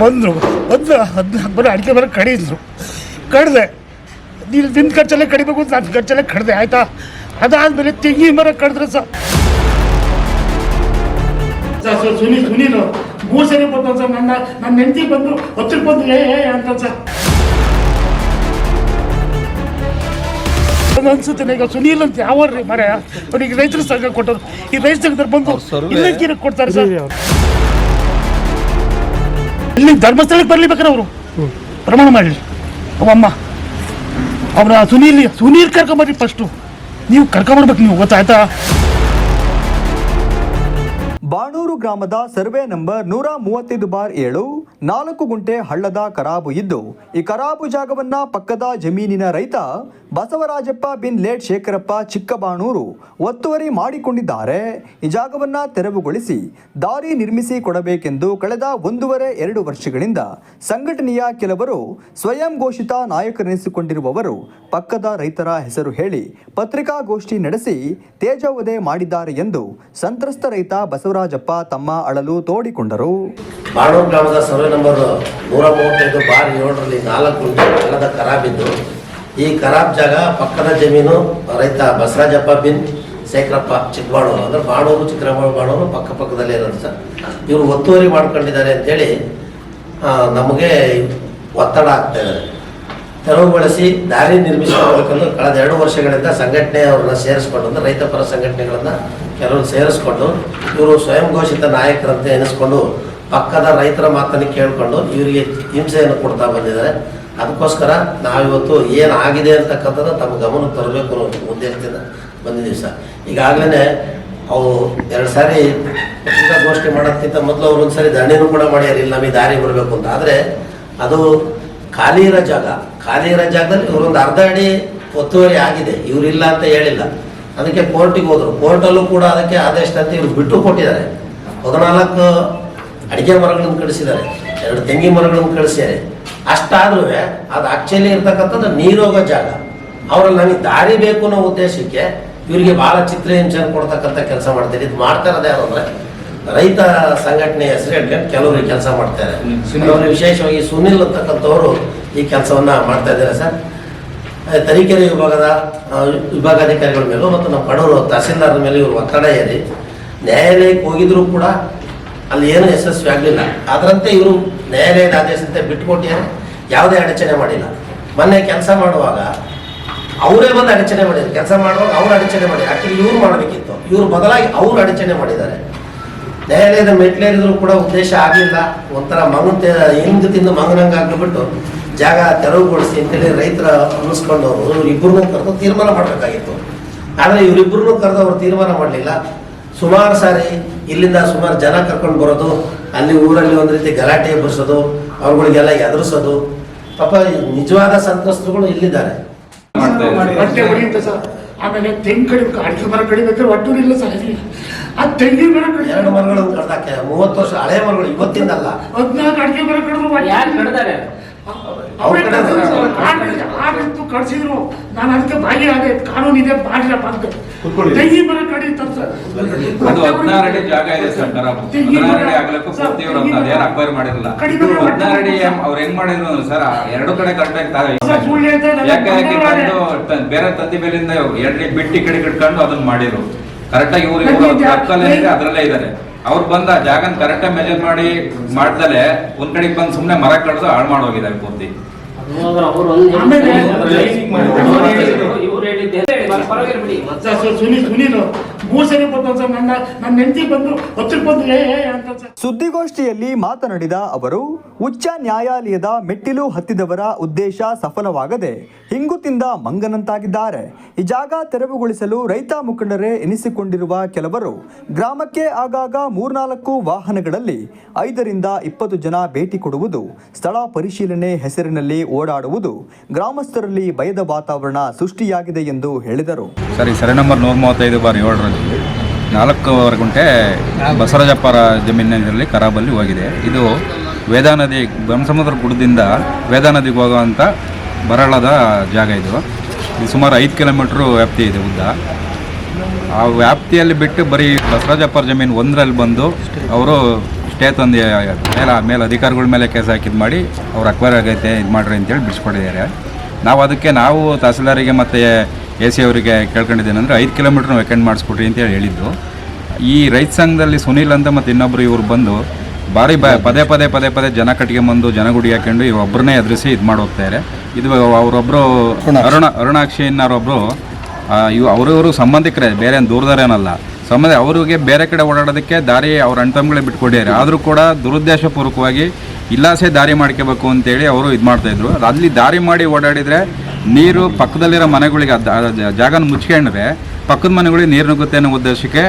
ಬಂದರು. ಬಂದು ಅದನ್ನ ಬರೋ ಅಡಿಕೆ ಮರ ಕಡಿದ್ರು. ಕಡಿದೆ. ನೀನು ನಿನ್ನ ಖರ್ಚಲ್ಲೇ ಕಡಿಬೇಕು ಅಂತ ನನ್ನ ಖರ್ಚಲ್ಲೇ ಕಡಿದೆ ಆಯಿತಾ? ಅದಾದಮೇಲೆ ತೆಂಗಿನ ಮರ ಕಡಿದ್ರೆ ಸರ್. ಸುನಿ ಸರ್ ಸುನೀಲ್ ಸುನೀಲು ಮೂರು ಸರಿ ಬಂದ ಸರ್ ನನ್ನ ನನ್ನ ಹೆಂಡತಿ ಬಂದು ಹತ್ತಿರ ಬಂದು ಏ ಏ ಅಂತ ಸರ್. ಅನ್ಸುತ್ತೆ ಈಗ ಸುನೀಲ್ ಅಂತ ಯಾವ ಮರ? ಅವ್ರಿಗೆ ರೈತರ ಸಂಘ ಕೊಟ್ಟರು ಈ ರೈತ ಸಂಘದಲ್ಲಿ ಬಂದು ಇಲ್ಲಂಕೀರ ಕೊಡ್ತಾರೆ ಸರ್. ಇಲ್ಲಿ ಧರ್ಮಸ್ಥಳಕ್ಕೆ ಬರ್ಲಿ ಅವರು. ಪ್ರಮಾಣ ಮಾಡಲಿ ಅವಮ್ಮ ಅವರ ಸುನೀಲ್ ಸುನೀಲ್ ಕರ್ಕೊಂಬರ್ರಿ ಫಸ್ಟು ನೀವು ಕರ್ಕೊಂಬರ್ಬೇಕು ನೀವು, ಗೊತ್ತಾಯ್ತಾ? ಬಾಣೂರು ಗ್ರಾಮದ ಸರ್ವೆ ನಂಬರ್ ನೂರ ಮೂವತ್ತೈದು ಬಾರ್ ಏಳು. ನಾಲ್ಕು ಗುಂಟೆ ಹಳ್ಳದ ಕರಾಬು ಇದ್ದು, ಈ ಕರಾಬು ಜಾಗವನ್ನ ಪಕ್ಕದ ಜಮೀನಿನ ರೈತ ಬಸವರಾಜಪ್ಪ ಬಿನ್ ಲೇಟ್ ಶೇಖರಪ್ಪ ಚಿಕ್ಕಬಾಣೂರು ಒತ್ತುವರಿ ಮಾಡಿಕೊಂಡಿದ್ದಾರೆ. ಈ ಜಾಗವನ್ನ ತೆರವುಗೊಳಿಸಿ ದಾರಿ ನಿರ್ಮಿಸಿ ಕೊಡಬೇಕೆಂದು ಕಳೆದ ಒಂದೂವರೆ ಎರಡು ವರ್ಷಗಳಿಂದ ಸಂಘಟನೆಯ ಕೆಲವರು ಸ್ವಯಂ ಘೋಷಿತ ನಾಯಕರೆನಿಸಿಕೊಂಡಿರುವವರು ಪಕ್ಕದ ರೈತರ ಹೆಸರು ಹೇಳಿ ಪತ್ರಿಕಾಗೋಷ್ಠಿ ನಡೆಸಿ ತೇಜೋವಧೆ ಮಾಡಿದ್ದಾರೆ ಎಂದು ಸಂತ್ರಸ್ತ ರೈತ ಬಸವರಾಜಪ್ಪ ತಮ್ಮ ಅಳಲು ತೋಡಿಕೊಂಡರು. ನಂಬರ್ ನೂರ ಮೂವತ್ತೈದು ಬಾರ್ ಏಳರಲ್ಲಿ ನಾಲ್ಕು ಗುಂಟೆ ಖರಾಬ್ ಖರಾಬಿದ್ದು ಈ ಖರಾಬ್ ಜಾಗ ಪಕ್ಕದ ಜಮೀನು, ರೈತ ಬಸರಾಜಪ್ಪ ಬಿನ್, ಶೇಖರಪ್ಪ ಚಿಕ್ಕಬಾಣೂರು ಅಂದ್ರೆ ಬಾಣೂರು ಚಿಕ್ಕರಾಮ ಬಾಣೂರು ಪಕ್ಕ ಪಕ್ಕದಲ್ಲೇ ಇರೋದು ಸರ್. ಇವರು ಒತ್ತುವರಿ ಮಾಡ್ಕೊಂಡಿದ್ದಾರೆ ಅಂತೇಳಿ ನಮಗೆ ಒತ್ತಡ ಆಗ್ತಾ ಇದ್ದಾರೆ ತೆರವುಗೊಳಿಸಿ ದಾರಿ ನಿರ್ಮಿಸಿಕೊಳ್ಬೇಕೆಂದು ಕಳೆದ ಎರಡು ವರ್ಷಗಳಿಂದ ಸಂಘಟನೆ ಅವ್ರನ್ನ ಸೇರಿಸ್ಕೊಂಡು, ಅಂದ್ರೆ ರೈತಪರ ಸಂಘಟನೆಗಳನ್ನ ಕೆಲವರು ಸೇರಿಸ್ಕೊಂಡು, ಇವರು ಸ್ವಯಂ ಘೋಷಿತ ನಾಯಕರಂತೆ ಎನಿಸ್ಕೊಂಡು ಪಕ್ಕದ ರೈತರ ಮಾತನ್ನು ಕೇಳಿಕೊಂಡು ಇವರಿಗೆ ಹಿಂಸೆಯನ್ನು ಕೊಡ್ತಾ ಬಂದಿದ್ದಾರೆ. ಅದಕ್ಕೋಸ್ಕರ ನಾವಿವತ್ತು ಏನು ಆಗಿದೆ ಅಂತಕ್ಕಂಥದ್ದು ತಮ್ಮ ಗಮನಕ್ಕೆ ತರಬೇಕು ಅನ್ನೋ ಉದ್ದೇಶದಿಂದ ಬಂದಿದ್ದೀವಿ ಸರ್. ಈಗಾಗಲೇ ಅವರು ಎರಡು ಸಾರಿ ಪತ್ರಿಕಾಗೋಷ್ಠಿ ಮಾಡೋದಕ್ಕಿಂತ ಮೊದಲು ಅವ್ರು ಒಂದು ಸಾರಿ ಕೂಡ ಮಾಡ್ಯಾರ ಇಲ್ಲಿ ನಮಗೆ ದಾರಿ ಬರಬೇಕು ಅಂತ. ಆದರೆ ಅದು ಖಾಲಿ ಇರೋ ಜಾಗ, ಖಾಲಿ ಇರೋ ಜಾಗದಲ್ಲಿ ಇವರೊಂದು ಅರ್ಧ ಅಡಿ ಒತ್ತುವರಿ ಆಗಿದೆ. ಇವರಿಲ್ಲ ಅಂತ ಹೇಳಿಲ್ಲ. ಅದಕ್ಕೆ ಕೋರ್ಟಿಗೆ ಹೋದರು. ಕೋರ್ಟಲ್ಲೂ ಕೂಡ ಅದಕ್ಕೆ ಆದೇಶದಂತೆ ಇವ್ರು ಬಿಟ್ಟು ಕೊಟ್ಟಿದ್ದಾರೆ. ಹದಿನಾಲ್ಕು ಅಡಿಕೆ ಮರಗಳನ್ನು ಕಳಿಸಿದ್ದಾರೆ ಎರಡು ತೆಂಗಿನ ಮರಗಳನ್ನು ಕಳಿಸಿದ್ದಾರೆ ಅಷ್ಟಾದ್ರೂ ಅದು ಆಕ್ಚುಲಿ ಇರ್ತಕ್ಕಂಥದ್ದು ನೀರೋಗ ಜಾಗ. ಅವರಲ್ಲಿ ನನಗೆ ದಾರಿ ಬೇಕು ಅನ್ನೋ ಉದ್ದೇಶಕ್ಕೆ ಇವರಿಗೆ ಬಹಳ ಚಿತ್ರಹಿಂಸೆ ಕೊಡ್ತಕ್ಕಂಥ ಕೆಲಸ ಮಾಡ್ತಾರೆ. ಇದು ಮಾಡ್ತಾ ಇರೋದು ಯಾರು ಅಂದ್ರೆ ರೈತ ಸಂಘಟನೆ ಹೆಸರು ಹೇಳ್ಕೊಂಡು ಕೆಲವರು ಕೆಲಸ ಮಾಡ್ತಾರೆ ಅವರು ವಿಶೇಷವಾಗಿ ಸುನಿಲ್ ಅಂತಕ್ಕಂಥವ್ರು ಈ ಕೆಲಸವನ್ನ ಮಾಡ್ತಾ ಇದ್ದಾರೆ ಸರ್. ತರೀಕೆರೆ ವಿಭಾಗದ ವಿಭಾಗಾಧಿಕಾರಿಗಳ ಮೇಲೂ ಮತ್ತು ನಮ್ಮ ಕಡೂರು ತಹಸೀಲ್ದಾರ್ ಮೇಲೆ ಇವರು ಒತ್ತಡ ಏರಿ. ನ್ಯಾಯಾಲಯಕ್ಕೆ ಹೋಗಿದ್ರು ಕೂಡ ಅಲ್ಲಿ ಏನು ಯಶಸ್ವಿ ಆಗಲಿಲ್ಲ. ಅದರಂತೆ ಇವರು ನ್ಯಾಯಾಲಯದ ಆದೇಶದಂತೆ ಬಿಟ್ಟುಕೊಟ್ಟಿದ್ದಾರೆ. ಯಾವುದೇ ಅಡಚಣೆ ಮಾಡಿಲ್ಲ. ಮೊನ್ನೆ ಕೆಲಸ ಮಾಡುವಾಗ ಅವರೇ ಬಂದು ಅಡಚಣೆ ಮಾಡಿದ್ರು. ಕೆಲಸ ಮಾಡುವಾಗ ಅವ್ರು ಅಡಚಣೆ ಮಾಡಿ, ಆಕ್ಚುಲಿ ಇವ್ರು ಮಾಡಬೇಕಿತ್ತು. ಇವ್ರು ಬದಲಾಗಿ ಅವ್ರು ಅಡಚಣೆ ಮಾಡಿದ್ದಾರೆ. ನ್ಯಾಯಾಲಯದ ಮೆಟ್ಲೇರಿದ್ರು ಕೂಡ ಉದ್ದೇಶ ಆಗಲಿಲ್ಲ. ಒಂಥರ ಮಂಗನ್ ಹಿಂದೆ ತಿಂದು ಮಂಗನಂಗೆ ಆಗ್ಬಿಟ್ಟು ಜಾಗ ತೆರವುಗೊಳಿಸಿ ಅಂತೇಳಿ ರೈತರ ಅವರು. ಇಬ್ಬರನ್ನೂ ಕರೆದು ತೀರ್ಮಾನ ಮಾಡಬೇಕಾಗಿತ್ತು. ಆದರೆ ಇವರಿಬ್ಬರನ್ನೂ ಕರೆದು ಅವರು ತೀರ್ಮಾನ ಮಾಡಲಿಲ್ಲ. ಸುಮಾರು ಸಾರಿ ಇಲ್ಲಿಂದ ಸುಮಾರು ಜನ ಕರ್ಕೊಂಡು ಬರೋದು ಅಲ್ಲಿ ಊರಲ್ಲಿ ಒಂದು ರೀತಿ ಗಲಾಟೆ ಎಬ್ಬಿಸೋದು ಅವ್ರಗಳಿಗೆಲ್ಲ ಎದುರಿಸೋದು. ಪಾಪ ನಿಜವಾದ ಸಂತ್ರಸ್ತರುಗಳು ಇಲ್ಲಿದ್ದಾರೆ. ಆಮೇಲೆ ತೆಂಗು ಕಡಿಬೇಕು ಅಡಿಕೆ ಮರ ಕಡಿಬೇಕಾದ್ರೆ ಒಟ್ಟು ಇಲ್ಲ ಸರ್. ಆ ತೆಂಗಿನ ಮರ ಕಡಿ ಎರಡು ಮರಗಳನ್ನು ಕಡ್ದಾಕೆ ಮೂವತ್ತು ವರ್ಷ ಹಳೆ ಮರಗಳು ಇವತ್ತಿಂದಲ್ಲ ಹದಿನಾಲ್ಕು ಅಡಿಕೆ ಮರ ಕಡಿದ್ರು ಯಾರು ಕಡ್ದಾರೆ? ಅವರೇ ಕಡ್ಸಿದ್ರು ನಾನು ಅದಕ್ಕೆ ಭಾಗಿಯಾದೆ ಕಾನೂನು ಇದೆ ಮಾಡಿರಪ್ಪ ಅಂತ. ತೆಂಗಿನ ಮರ ಕಡಿ ಸರ್. ಅದು ಹದಿನಾರು ಅಡಿ ಜಾಗ ಇದೆ ಸರ್ ಖರಾಬ್ ಹದಿನಾರು ಅಡಿ ಆಗ್ಲಕ್ಕೂ ಪೂರ್ತಿ ಅವ್ರು ಅಂತ ಅದೇನು ಅಕ್ವೈರ್ ಮಾಡಿರಲಿಲ್ಲ ಹದಿನಾರು ಅಡಿ ಅವ್ರು ಹೆಂಗ್ ಮಾಡಿದ್ರು ಸರ್ ಎರಡು ಕಡೆ ಯಾಕೆ ಯಾಕೆ ಬೇರೆ ತಂದಿ ಮೇಲಿಂದ ಎರಡು ಬಿಟ್ಟಿ ಕಡೆ ಕಟ್ಕೊಂಡು ಅದನ್ನ ಮಾಡಿರು. ಕರೆಕ್ಟ್ ಆಗಿ ಇವ್ರು ಇವ್ರು ನನಗೆ ಪಕ್ಕದಲ್ಲೇ ಅದ್ರಲ್ಲೇ ಇದಾರೆ ಅವ್ರು ಬಂದ ಜಾಗನ ಕರೆಕ್ಟ್ ಆಗಿ ಮೆಜರ್ ಮಾಡಿ ಮಾಡ್ದಲೆ ಒಂದ್ ಕಡೆಗೆ ಬಂದು ಸುಮ್ನೆ ಮರ ಕಡ್ದು ಹಾಳು ಮಾಡೋಗಿದ್ದಾರೆ ಪೂರ್ತಿ. ಆಮೇಲೆ ಹೇಳಿದ್ದೆ ಪರವಾಗಿಲ್ಲ ಬಿಡಿ. ಸರ್, ಸರ್, ಸುನೀಲ್ ಸುನೀಲ್ ಮೂರು ಸರಿ ಬಂದ ಸರ್ ನನ್ನ ನನ್ನ ಹೆಂಡತಿ ಬಂದು ಹೊತ್ತಿಗೆ ಬಂದು ಏ ಏ ಅಂತ ಸರ್ ಸುದ್ದಿಗೋಷ್ಠಿಯಲ್ಲಿ ಮಾತನಾಡಿದ ಅವರು ಉಚ್ಚ ನ್ಯಾಯಾಲಯದ ಮೆಟ್ಟಿಲು ಹತ್ತಿದವರ ಉದ್ದೇಶ ಸಫಲವಾಗದೆ ಹಿಂಗು ತಿಂದ ಮಂಗನಂತಾಗಿದ್ದಾರೆ. ಈ ಜಾಗ ತೆರವುಗೊಳಿಸಲು ರೈತ ಮುಖಂಡರೇ ಎನಿಸಿಕೊಂಡಿರುವ ಕೆಲವರು ಗ್ರಾಮಕ್ಕೆ ಆಗಾಗ ಮೂರ್ನಾಲ್ಕು ವಾಹನಗಳಲ್ಲಿ ಐದರಿಂದ ಇಪ್ಪತ್ತು ಜನ ಭೇಟಿ ಕೊಡುವುದು ಸ್ಥಳ ಪರಿಶೀಲನೆ ಹೆಸರಿನಲ್ಲಿ ಓಡಾಡುವುದು ಗ್ರಾಮಸ್ಥರಲ್ಲಿ ಭಯದ ವಾತಾವರಣ ಸೃಷ್ಟಿಯಾಗಿದೆ ಎಂದು ಹೇಳಿದರು. ಸರಿ ಸರಿ, ನಂಬರ್ ನೂರ ಮೂವತ್ತೈದು ಬಾರ್ ಏಳರಲ್ಲಿ. ನಾಲ್ಕೂವರೆ ಗುಂಟೆ ಬಸವರಾಜಪ್ಪರ ಜಮೀನಿನಲ್ಲಿ ಖರಾಬಲ್ಲಿ ಹೋಗಿದೆ. ಇದು ವೇದಾ ನದಿ, ಬ್ರಹ್ಮಸಮುದ್ರ ಗುಡ್ಡದಿಂದ ವೇದಾ ನದಿಗೆ ಹೋಗುವಂಥ ಬರಳದ ಜಾಗ ಇದು. ಇದು ಸುಮಾರು ಐದು ಕಿಲೋಮೀಟ್ರ್ ವ್ಯಾಪ್ತಿ ಇದೆ ಉದ್ದ. ಆ ವ್ಯಾಪ್ತಿಯಲ್ಲಿ ಬಿಟ್ಟು ಬರೀ ಬಸವರಾಜಪ್ಪರ ಜಮೀನು ಒಂದರಲ್ಲಿ ಬಂದು ಅವರು ಸ್ಟೇ ತಂದು, ಮೇಲೆ ಮೇಲೆ ಅಧಿಕಾರಿಗಳ ಮೇಲೆ ಕೇಸ್ ಹಾಕಿದ್ ಮಾಡಿ ಅವ್ರು ಅಕ್ವೈರ್ ಆಗೈತೆ, ಇದು ಮಾಡ್ರಿ ಅಂತೇಳಿ ಬಿಡಿಸ್ಕೊಟ್ಟಿದ್ದಾರೆ ನಾವು ಅದಕ್ಕೆ ನಾವು ತಹಸೀಲ್ದಾರಿಗೆ ಮತ್ತು ಎ ಸಿ ಅವರಿಗೆ ಕೇಳ್ಕೊಂಡಿದ್ದೇನೆಂದರೆ ಐದು ಕಿಲೋಮೀಟ್ರ್ ವೆಕೆಂಡ್ ಮಾಡಿಸ್ಕೊಡ್ರಿ ಅಂತೇಳಿ ಹೇಳಿದ್ದು. ಈ ರೈತ ಸಂಘದಲ್ಲಿ ಸುನೀಲ್ ಅಂತ ಮತ್ತು ಇನ್ನೊಬ್ಬರು ಇವರು ಬಂದು ಭಾರಿ ಬ ಪದೇ ಪದೇ ಪದೇ ಪದೇ ಜನ ಕಟ್ಟಿಗೆ ಬಂದು ಜನ ಗುಡಿ ಹಾಕೊಂಡು ಇವೊಬ್ಬರನ್ನೇ ಒಬ್ಬರನ್ನೇ ಎದುರಿಸಿ ಇದು ಮಾಡಿ ಹೋಗ್ತಾರೆ ಇದು ಅವರೊಬ್ಬರು ಅರುಣ ಅರುಣಾಕ್ಷಿ ಅನ್ನೋರೊಬ್ಬರು ಇವು ಅವರವರು ಸಂಬಂಧಿಕರೇ ಬೇರೆ ಏನು ದೂರದರೇನಲ್ಲ ಸಂಬಂಧ ಅವರಿಗೆ ಬೇರೆ ಕಡೆ ಓಡಾಡೋದಕ್ಕೆ ದಾರಿ ಅವ್ರ ಅಣ್ತಮ್ಗಳೇ ಬಿಟ್ಕೊಂಡಿದ್ದಾರೆ ಆದರೂ ಕೂಡ ದುರುದ್ದೇಶಪೂರ್ವಕವಾಗಿ ಇಲ್ಲಾಸೆ ದಾರಿ ಮಾಡ್ಕೋಬೇಕು ಅಂತೇಳಿ ಅವರು ಇದು ಮಾಡ್ತಾಯಿದ್ರು ಅಲ್ಲಿ ದಾರಿ ಮಾಡಿ ಓಡಾಡಿದರೆ ನೀರು ಪಕ್ಕದಲ್ಲಿರೋ ಮನೆಗಳಿಗೆ ಜಾಗನ ಮುಚ್ಕೊಂಡ್ರೆ ಪಕ್ಕದ ಮನೆಗಳಿಗೆ ನೀರು ನುಗ್ಗುತ್ತೆ ಅನ್ನೋ ಉದ್ದೇಶಕ್ಕೆ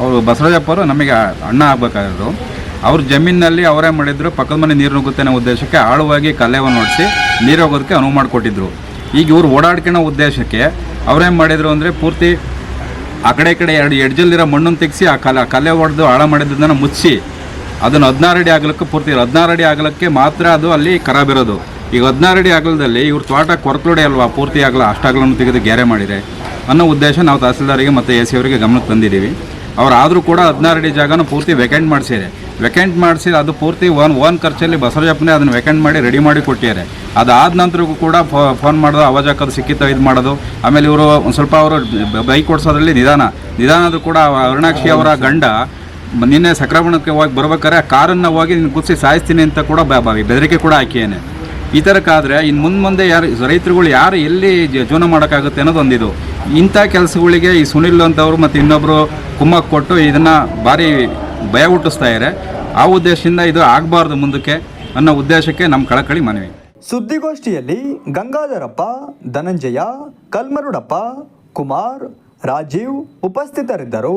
ಅವರು ಬಸವರಾಜಪ್ಪರು ನಮಗೆ ಅಣ್ಣ ಆಗ್ಬೇಕಾದ್ರು ಅವ್ರ ಜಮೀನಿನಲ್ಲಿ ಅವರೇ ಮಾಡಿದ್ರು, ಪಕ್ಕದ ಮನೆ ನೀರು ನುಗ್ಗುತ್ತೆ ಅನ್ನೋ ಉದ್ದೇಶಕ್ಕೆ ಆಳವಾಗಿ ಕಲ್ಲೆವನ್ನು ಹೊಡಿಸಿ ನೀರು ಹೋಗೋದಕ್ಕೆ ಅನುವು ಮಾಡಿಕೊಟ್ಟಿದ್ರು. ಈಗ ಇವ್ರು ಓಡಾಡ್ಕೊಳ್ಳೋ ಉದ್ದೇಶಕ್ಕೆ ಅವರೇ ಮಾಡಿದ್ರು ಅಂದರೆ ಪೂರ್ತಿ ಆ ಕಡೆ ಈ ಕಡೆ ಎರಡು ಎಡ್ಜಲ್ಲಿರೋ ಮಣ್ಣನ್ನು ತೆಗೆಸಿ ಆ ಕಲೆ ಕಲೆ ಹೊಡೆದು ಹಾಳು ಮಾಡಿದ್ದನ್ನು ಮುಚ್ಚಿ ಅದನ್ನು ಹದಿನಾರು ಅಡಿ ಆಗಲಕ್ಕೆ ಪೂರ್ತಿ ಹದಿನಾರು ಅಡಿ ಆಗಲಕ್ಕೆ ಮಾತ್ರ ಅದು ಅಲ್ಲಿ ಖರಾಬಿರೋದು ಈಗ ಹದಿನಾರು ಅಡಿ ಆಗಲದಲ್ಲಿ ಇವ್ರ ತೋಟ ಕೊರತೊಡೆ ಅಲ್ವಾ? ಪೂರ್ತಿ ಆಗಲ ಅಷ್ಟಾಗಲನ್ನು ತೆಗೆದು ಗೆರೆ ಮಾಡಿದೆ ಅನ್ನೋ ಉದ್ದೇಶ ನಾವು ತಹಸೀಲ್ದಾರಿಗೆ ಮತ್ತು ಎ ಸಿ ಅವರಿಗೆ ಗಮನಕ್ಕೆ ತಂದಿದ್ದೀವಿ. ಅವರಾದರೂ ಕೂಡ ಹದಿನಾರು ಅಡಿ ಜಾಗನ ಪೂರ್ತಿ ವೆಕೆಂಟ್ ಮಾಡಿಸಿದೆ ವೆಕೆಂಟ್ ಮಾಡಿಸಿ ಅದು ಪೂರ್ತಿ ಓನ್ ಓನ್ ಖರ್ಚಲ್ಲಿ ಬಸವಜಪ್ಪನೇ ಅದನ್ನು ವೆಕೆಂಟ್ ಮಾಡಿ ರೆಡಿ ಮಾಡಿ ಕೊಟ್ಟಿದ್ದಾರೆ. ಅದಾದ ನಂತರಕ್ಕೂ ಕೂಡ ಫೋನ್ ಮಾಡೋದು, ಅವಾಜ್ ಹಾಕೋದು, ಸಿಕ್ಕಿತ್ತು, ಇದು ಮಾಡೋದು. ಆಮೇಲೆ ಇವರು ಒಂದು ಸ್ವಲ್ಪ ಅವರು ಬೈಕ್ ಓಡಿಸೋದ್ರಲ್ಲಿ ನಿಧಾನ. ನಿಧಾನದ ಕೂಡ ಅರುಣಾಕ್ಷಿ ಅವರ ಗಂಡ ನಿನ್ನೆ ಸಕ್ರಮಣಕ್ಕೆ ಹೋಗಿ ಬರ್ಬೇಕಾದ್ರೆ ಕಾರನ್ನು ಹೋಗಿ ನಿನ್ನ ಕುದಿಸಿ ಸಾಯಿಸ್ತೀನಿ ಅಂತ ಕೂಡ ಬೆದರಿಕೆ ಕೂಡ ಹಾಕಿಯೇನೆ ಈ ಥರಕ್ಕಾದರೆ ಇನ್ನು ಮುಂದೆ ಮುಂದೆ ಯಾರು ರೈತರುಗಳು ಯಾರು ಎಲ್ಲಿ ಜೀವನ ಮಾಡೋಕ್ಕಾಗುತ್ತೆ ಅನ್ನೋದು ಒಂದಿದು ಇಂಥ ಕೆಲಸಗಳಿಗೆ ಈ ಸುನಿಲ್ ಅಂತವರು ಮತ್ತು ಇನ್ನೊಬ್ಬರು ಕುಮ್ಮಕ್ಕೆ ಕೊಟ್ಟು ಇದನ್ನು ಭಾರಿ ಭಯ ಹುಟ್ಟಿಸ್ತಾ ಇದ್ದಾರೆ ಆ ಉದ್ದೇಶದಿಂದ ಇದು ಆಗಬಾರ್ದು ಮುಂದಕ್ಕೆ ಅನ್ನೋ ಉದ್ದೇಶಕ್ಕೆ ನಮ್ಮ ಕಳಕಳಿ ಮನವಿ. ಸುದ್ದಿಗೋಷ್ಠಿಯಲ್ಲಿ ಗಂಗಾಧರಪ್ಪ, ಧನಂಜಯ, ಕಲ್ಮರುಡಪ್ಪ, ಕುಮಾರ್, ರಾಜೀವ್ ಉಪಸ್ಥಿತರಿದ್ದರು.